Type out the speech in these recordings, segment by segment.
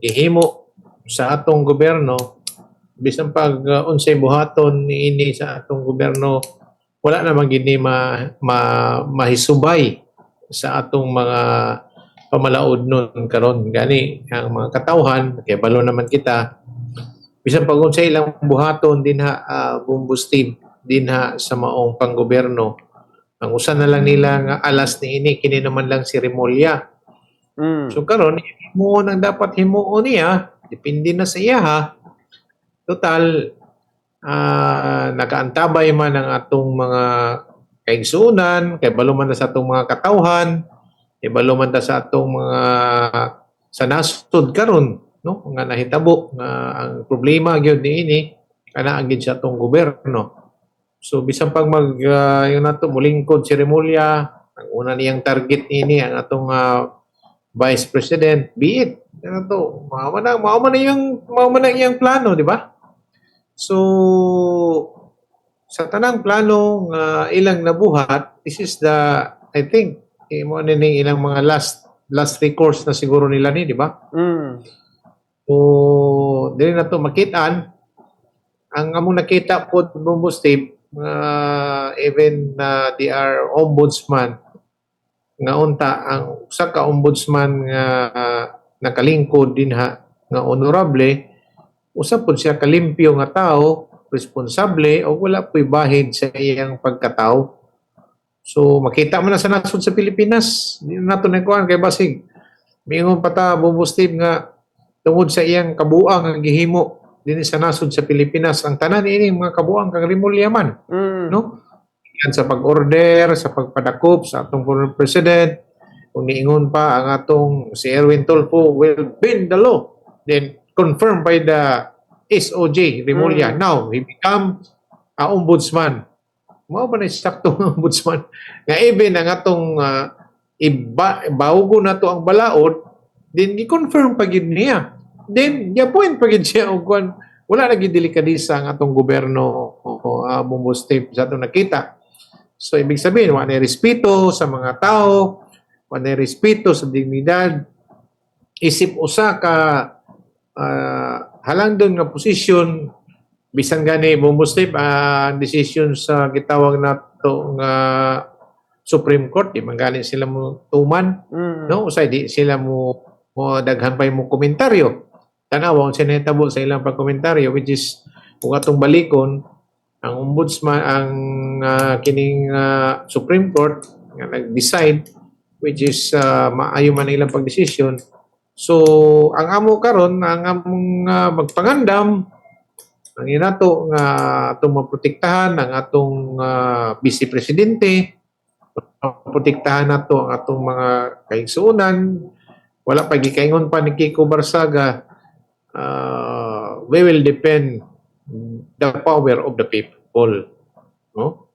ihimo sa atong gobyerno bisan pag uh, unsay buhaton niini sa atong gobyerno wala na magini ma, ma mahisubay sa atong mga pamalaod nun karon. Gani ang mga katawhan kay balo naman kita. Bisan pag unsay ilang buhaton din ha uh, bumbustib din ha sa maong panggobyerno. Ang usa na lang nila nga alas ni ini kini naman lang si Remolya Mm. So karon mo nang dapat himuon niya, depende na sa iya ha. Total ah nakaantabay man ang atong mga kaigsunan, kay balo man na sa atong mga katawhan, kay balo man ta sa atong mga sa nasud karon, no? Nga nahitabo nga ang problema gyud niini kana agid sa atong gobyerno. So bisan pag mag uh, yun nato mulingkod si Remulla, ang una niyang target niini ang atong ah, Vice President, be it. Ano to, mao man ang mao man yung mao man ang iyang plano, di ba? So sa tanang plano nga ilang nabuhat, this is the I think eh, mo na ilang mga last last recourse na siguro nila ni, di ba? Mm. So dili na to makitaan ang among nakita po bumustib uh, even na they are ombudsman nga unta ang usa ka ombudsman nga uh, nakalingkod din ha nga honorable usa pud siya kalimpyo nga tao responsable o wala po'y bahid sa iyang pagkatao so makita mo na sa nasod sa Pilipinas di na nato na kuan kay basig mingon pa ta bumustib nga tungod sa iyang kabuang nga gihimo dinhi sa nasod sa Pilipinas ang tanan ini mga kabuang kang rimulyaman Mm. no? Yan sa pag-order, sa pagpadakop sa atong former president, kung niingon pa ang atong si Erwin Tolfo will bend the law, then confirmed by the SOJ, Remulla. Mm. Now, he become a ombudsman. Mao ba na sakto ang ombudsman? Nga even ang atong uh, iba, baugo na to ang balaod, then i-confirm pa gid niya. Then, i-appoint pa gid siya og wala na gid delikadisa ang atong gobyerno o uh, bumustip sa atong nakita. So ibig sabihin wala na respeto sa mga tao, wala na respeto sa dignidad. Isip usa ka uh, halangdon nga posisyon bisan gani bumustip ang decision sa gitawag nato nga Supreme Court di man gani sila mo tuman Mm. no usay di sila mo mo daghan pa mo komentaryo tanaw ang sinetabo sa ilang pagkomentaryo which is kung atong balikon ang ombudsman ang ah, kining ah, Supreme Court nga nag-decide which is ah, maayo man ilang pagdesisyon. So ang amo karon ang among ah, magpangandam ang inato nga atong maprotektahan ang atong ah, vice presidente protektahan nato ang atong mga kaigsuonan. Wala pa gikaingon pa ni Kiko Barsaga uh, we will depend the power of the people no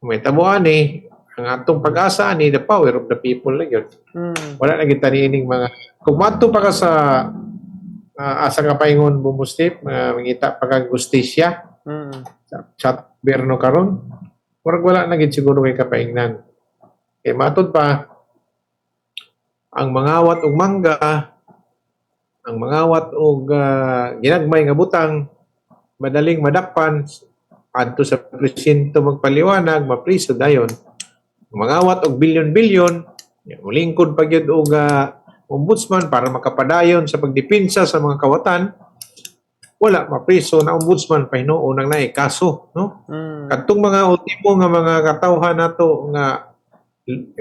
may tabuan ni ang atong pag-asa ni the power of the people na yun Mm. wala na kita niining mga kung madto pa ka sa uh, asa nga paingon bumustip uh, mangita pa kang justisya Mm. sa chat berno karon murag wala na gid siguro kay kapaingnan kay matod pa ang mangawat og mangga ang mangawat og ah, ginagmay nga butang madaling madakpan adto sa presinto magpaliwanag mapriso dayon. Mangawat og bilyon-bilyon mulingkod pa gyud og ah, ombudsman para makapadayon sa pagdepensa sa mga kawatan. Wala mapriso na ombudsman pa hinuon nang naay kaso no? Mm. kadtong mga ultimo nga mga katawhan nato nga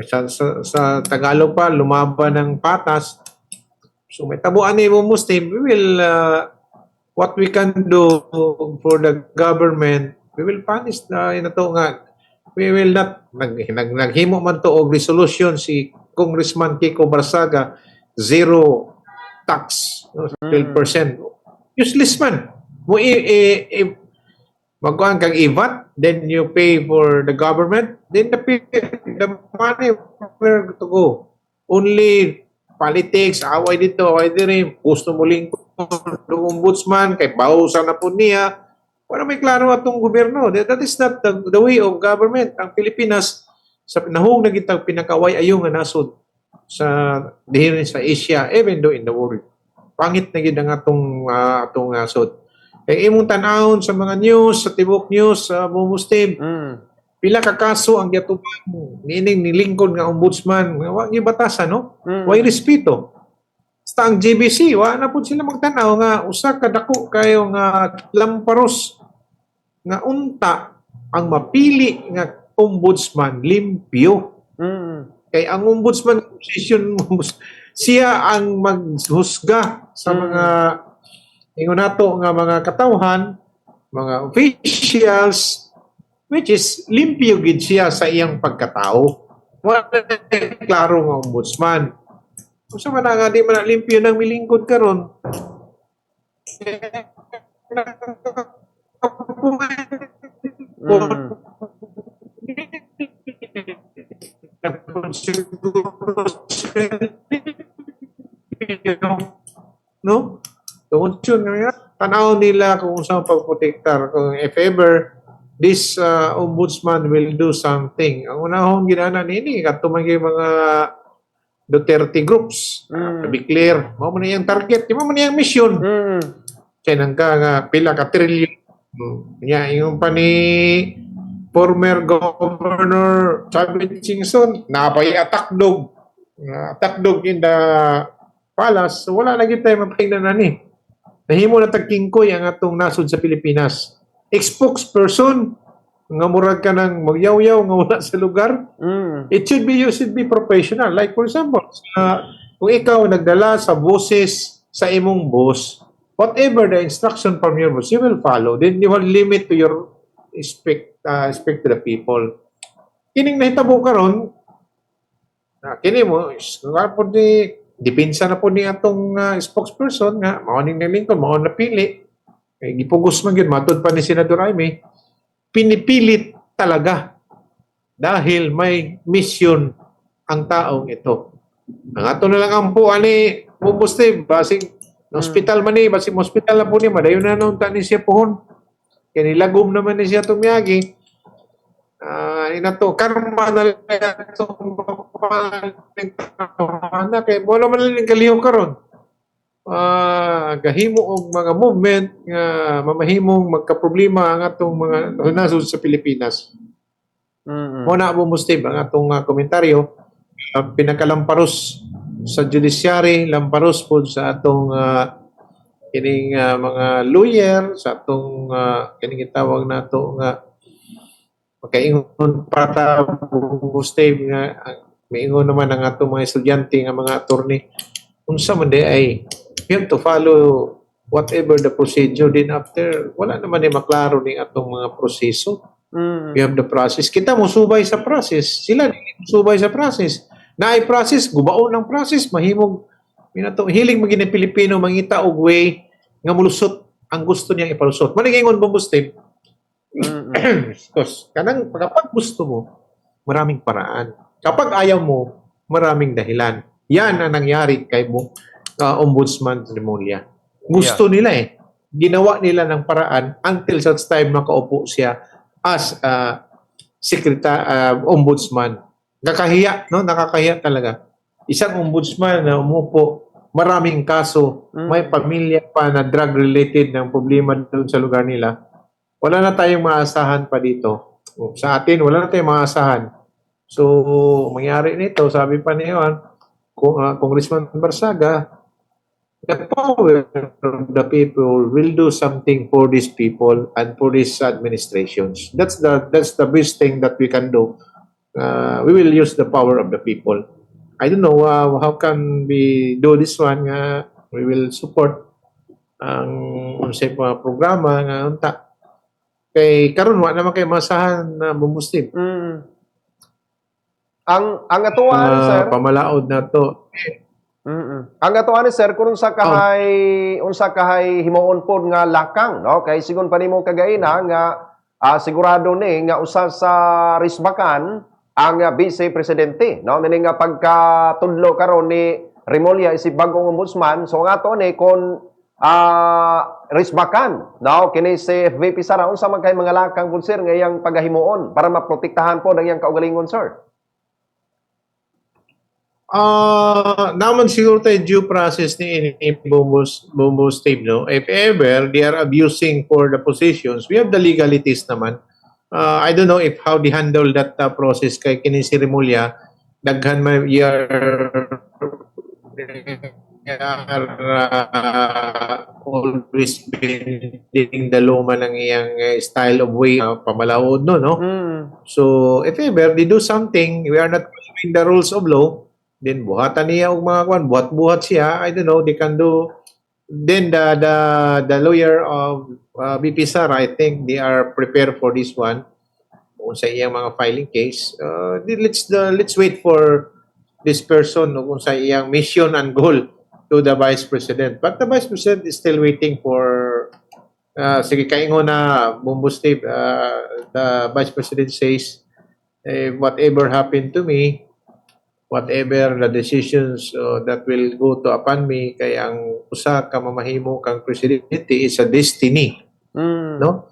sa, sa, sa Tagalog pa lumaban ng patas. So may tabuan ni mo Muslim we will uh, what we can do for the government we will punish na ina to nga we will not nag, nag, naghimo man to og resolution si Congressman Kiko Barsaga zero tax no, 12% useless man. Mo i, i, i magkuhan kang IVAT, then you pay for the government, then the, the money where to go. Only politics, away dito, away dito, gusto mo lingkod ng ombudsman, kay bausan na po niya. Wala may klaro atong gobyerno. That, is not the, the way of government. Ang Pilipinas, sa nahong na kitang pinakaway ayong nga nasod sa dihirin sa Asia, even though in the world. pangit na gid ang atong ah, atong uh, sud. Kay imong tan-awon sa mga news, sa tibok news sa Muslim, Mm. Pila ka kaso ang giatuban nining ni Lincoln nga ombudsman, nga wa gyud batasan no? Mm. Way respeto. Basta ang GBC, wa na po sila magtanaw nga usa ka dako kayo nga lamparos nga unta ang mapili nga ombudsman limpyo. Mm. Kay ang ombudsman position siya ang maghusga sa Mm. mga ingon nato nga mga katawhan, mga officials which is limpyo gid siya sa iyang pagkatao. Wala klaro nga ombudsman. Kung sa man nga di man limpyo nang milingkod karon. Mm. no? Tungod yun nga, tanaw nila kung saan pagprotektar. Kung if ever, this uh, ombudsman will do something. Ang unahong ginana nini, katumang yung mga Duterte groups. Mm. To be clear, mo man yung target, mo man yung mission. Mm. Kaya nang ka nga, pila ka trillion. Nga, yung pa ni former governor Chavit Singson, napay atakdog. Atakdog in the palace. So, wala lagi tayo mapahingnan na ni. Nahimo na tagkingkoy ang atong nasod sa Pilipinas. Ex-spokesperson, nga murag ka ng magyaw-yaw nga wala sa lugar. Mm. It should be, you should be professional. Like for example, sa, kung ikaw nagdala sa boses sa imong boss, whatever the instruction from your boss, you will follow. Then you will limit to your respect, uh, respect to the people. Kining nahitabo karon na kini mo, nga po ni, dipinsa na po ni atong uh, spokesperson nga, maoning na Lincoln, mao na pili. Eh, gipugos man yun, matod pa ni Senador Jaime, pinipilit talaga dahil may mission ang taong ito. Ang ato na lang ang po ani bubuste basig hospital man ni basig hospital na po ni madayon na nung tani siya pohon. Kaya nilagom naman ni siya tumiyagi. Ah, ina to karma na lang ito na kay wala man lang kaliho karon. Ah, gahimo og mga movement nga mamahimong magka-problema ang atong mga nasod sa Pilipinas. Mm. Mo na mo mustib ang atong uh, komentaryo ang pinakalamparos sa judiciary lamparos po sa atong uh, kining uh, mga lawyer sa atong uh, kining tawag nato nga makaingon para mustib nga uh, maingon naman ang atong mga estudyante nga mga attorney unsa man di ay we have to follow whatever the procedure din after wala naman ni maklaro ni atong mga proseso Mm. We have the process. Kita mo subay sa process. Sila di subay sa process. Na ay process, gubaon ng process, mahimog minato hiling maging ng Pilipino mangita og way nga mulusot ang gusto niyang ipalusot. Manigingon mo Muslim. Mm. Because kanang kapag gusto mo, maraming paraan. Kapag ayaw mo, maraming dahilan. Yan ang nangyari kay mo uh, Ombudsman Remulla. Gusto nila eh. Ginawa nila ng paraan until such time makaupo siya as uh, secretary uh, ombudsman. Nakakahiya, no? Nakakahiya talaga. Isang ombudsman na umupo, maraming kaso, Mm. may pamilya pa na drug-related ng problema doon sa lugar nila. Wala na tayong maasahan pa dito. Sa atin, wala na tayong maasahan. So, mangyari nito, sabi pa ni kung uh, Congressman Barsaga, the power of the people will do something for these people and for these administrations. That's the that's the best thing that we can do. Uh, we will use the power of the people. I don't know uh, how can we do this one. Uh, we will support ang unsay mga programa nga unta. Kay karon wa naman kay masahan na bumuslim. Mm. Ang ang atuan sir. Uh, pamalaod na to. Mm. Ang atuan sir kung unsa kahay unsa kahay himuon pod nga lakang no? Kay sigon pa nimo kagaina nga ah, sigurado ni nga usa sa risbakan ang ah, vice presidente no? Nini nga pagkatudlo karon ni Remulla isip bagong ombudsman. So nga to ni kon ah risbakan no? Kini si VP Sara unsa man kay mga lakang pud sir nga iyang pagahimuon para maprotektahan po ang iyang kaugalingon sir Ah, naman siguro tayo due process ni, ni Bumbos, Bumbos team, no? If ever they are abusing for the positions, we have the legalities naman. Ah, I don't know if how they handle that uh, process kay kini si Remulla, daghan may year uh, always building the luma ng iyang uh, style of way uh, pamalawod no no Mm. So, if ever they do something, we are not following the rules of law, then buhatan niya og mga kwan, buhat-buhat siya, I don't know, they can do then the the the lawyer of uh, BP Sara, I think they are prepared for this one kung sa iyang mga filing case. Uh, let's the let's wait for this person no, kung sa iyang mission and goal to the vice president. But the vice president is still waiting for uh, sige kaingon na Steve, uh, the vice president says eh, whatever happened to me whatever the decisions uh, that will go to upon me kay ang usa ka mamahimo kang presidente is a destiny Mm. no?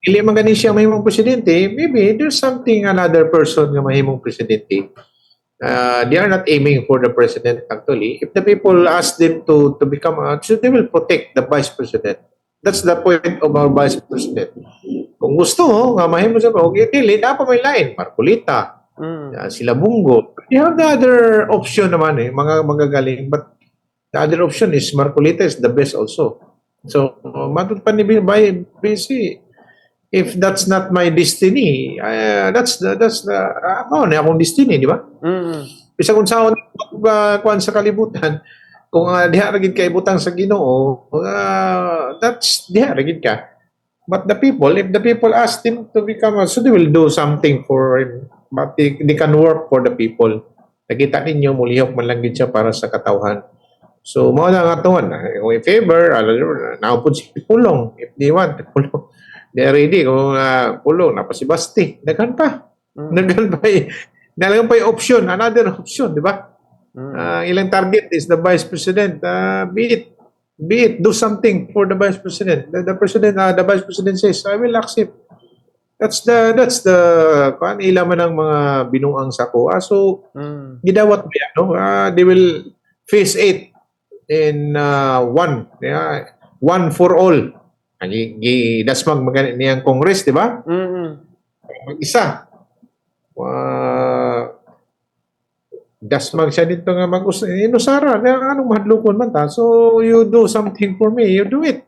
Dili man gani siya mahimong presidente maybe there's something another person nga mahimong presidente. Uh, they are not aiming for the president actually. If the people ask them to to become a, so they will protect the vice president. That's the point of our vice president. Kung gusto nga mahimo sa okay dili dapat may lain Marcolita Mm. uh, sila Bungo. You have the other option naman eh, mga magagaling. But the other option is Marcolita is the best also. So, uh, matut pa ni by BC, if that's not my destiny, uh, that's the, that's the, uh, mao na akong destiny, di ba? Mm. Bisa kung saan uh, kuan sa kalibutan, kung uh, diha ragid kay butang sa Ginoo, uh, that's diha ragid ka. But the people, if the people ask him to become a, so they will do something for him. But they, they can work for the people. Nakita ninyo, mulihok man lang siya para sa katawhan. So, mo na nga tuwan. Kung if ever, naupod si Pulong. If they want, Pulong. They ready. Kung uh, Pulong, napa si Basti. Daghan pa. Mm. Daghan pa eh. Daghan pa yung option. Another option, di ba? Mm. Uh, ilang target is the vice president. Uh, be it, be it, do something for the vice president. The, the president, uh, the vice president says, I will accept. That's the, that's the, kuan, ila man ang mga binuang sa kuha. So, Mm. gidawat ba yan, no? Uh, they will face it in uh, one. Yeah, one for all. Gi- gi- Dasmag magana niyang Congress, di ba? Mm. Mag-isa. Uh, dasmag siya dito nga mag-us. Inusara, na anong mahadlukon man ta. So, you do something for me, you do it.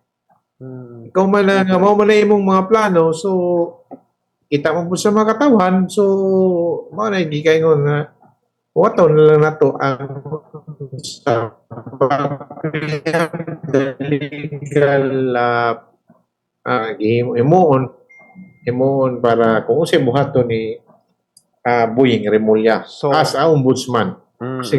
Mm. Ikaw man na, mao man na imong mga plano, so, kita mo po sa mga katawan, so, mao na, hindi kayo nga, na lang na to ang sa legal uh, uh, imuon imuon para kung usay buhato ni uh, Buying Remulla So- as a ombudsman. Mm. Kasi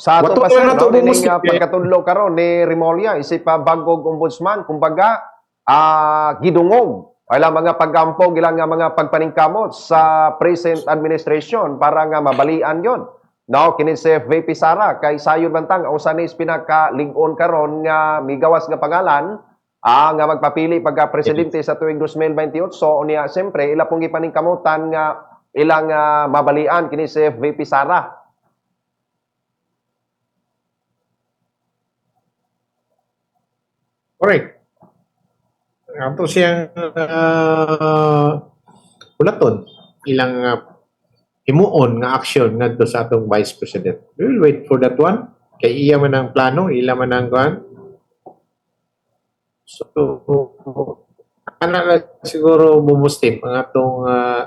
Sa ato pa sir, to, no, dining uh, pagkatudlo karon ni Rimolya, isip pa bagog ombudsman, kumbaga, ah gidungog, wala mga paggampo, ilang nga mga pagpaningkamot sa present administration para nga mabalian yon. No, kini si VP Sara, kay sayod bantang, usa ni pinaka-ligon karon nga migawas nga pangalan, ah, nga magpapili pagka presidente sa tuig 2028. So, niya, siyempre, ila pong ipaningkamutan nga ilang ah, mabalian kini si VP Sara. correct. Ato siyang uh, ulaton ilang uh, himuon nga action ngadto sa atong vice president. We will wait for that one. Kay iya man ang plano, ila man ang kuan. So, ana lang siguro bumustim ang atong uh,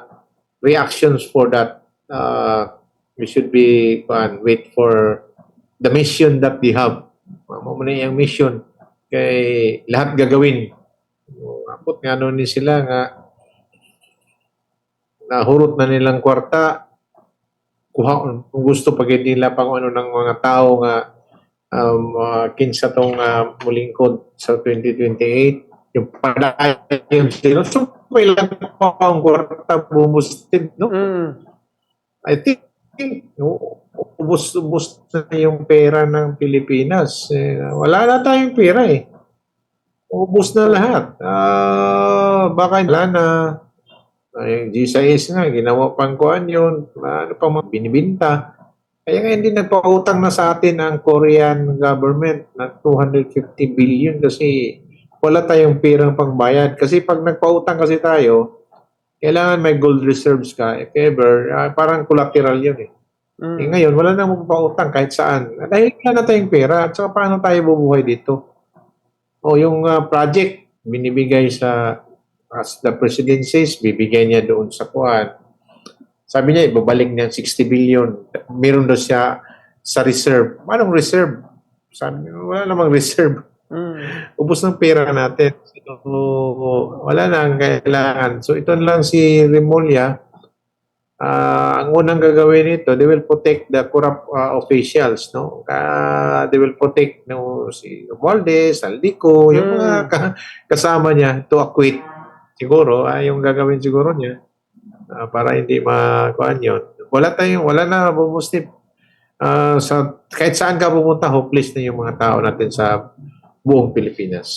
reactions for that. Uh, we should be kuan wait for the mission that we have. Mo man yung mission kay lahat gagawin. Apot nga ano ni sila nga nahurot na nilang kwarta kuha kung gusto pag nila pang ano ng mga tao nga um, uh, kinsa tong uh, mulingkod sa 2028 yung padayon sila so may lang pa ang kwarta bumustin no Mm. I think no, ubos-ubos na yung pera ng Pilipinas. Eh, wala na tayong pera eh. Ubos na lahat. Ah, baka wala na. Yung G6 nga, ginawa pang kuhan yun. Ano pa mga binibinta. Kaya nga hindi nagpautang na sa atin ang Korean government na 250 billion kasi wala tayong pirang pangbayad. Kasi pag nagpautang kasi tayo, kailangan may gold reserves ka. If ever, ah, parang collateral yun eh. Mm. Eh, ngayon, wala na magpautang kahit saan. Dahil wala na tayong pera. At saka paano tayo bubuhay dito? O yung ah, project, binibigay sa as the president says, bibigay niya doon sa kuan. Sabi niya, ibabalik niya ang 60 billion. Meron daw siya sa reserve. Anong reserve? Sabi niya, wala namang reserve. Mm. Ubus ng pera natin. So, wala na ang kailangan. So, ito lang si Remulla. Ah, ang unang gagawin nito, they will protect the corrupt ah, officials, no? Ah, they will protect no si Romualdez, Aldico, yung Mm. mga ka- kasama niya to acquit. Siguro, ah, yung gagawin siguro niya ah, para hindi makuan yun. Wala tayong, wala na bumuslim. Ah, sa kahit saan ka pumunta, hopeless na yung mga tao natin sa buong Pilipinas.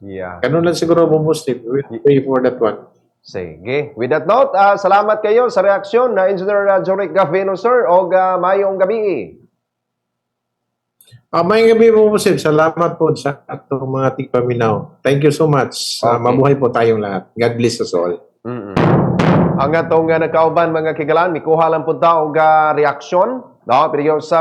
Yeah. Ganun lang siguro bumuslim. We'll pray for that one. Sige. With that note, ah, salamat kayo sa reaksyon na Engineer uh, Joric Gavino, sir, o uh, mayong gabi. Ah, may gabi po po, Sir. Salamat po sa atong mga tigpaminaw. Thank you so much. Ah, Okay. mabuhay po tayong lahat. God bless us all. mm Ang atong uh, nagkauban mga kigalan, mikuha lang po ta og uh, reaksyon, no? Pero sa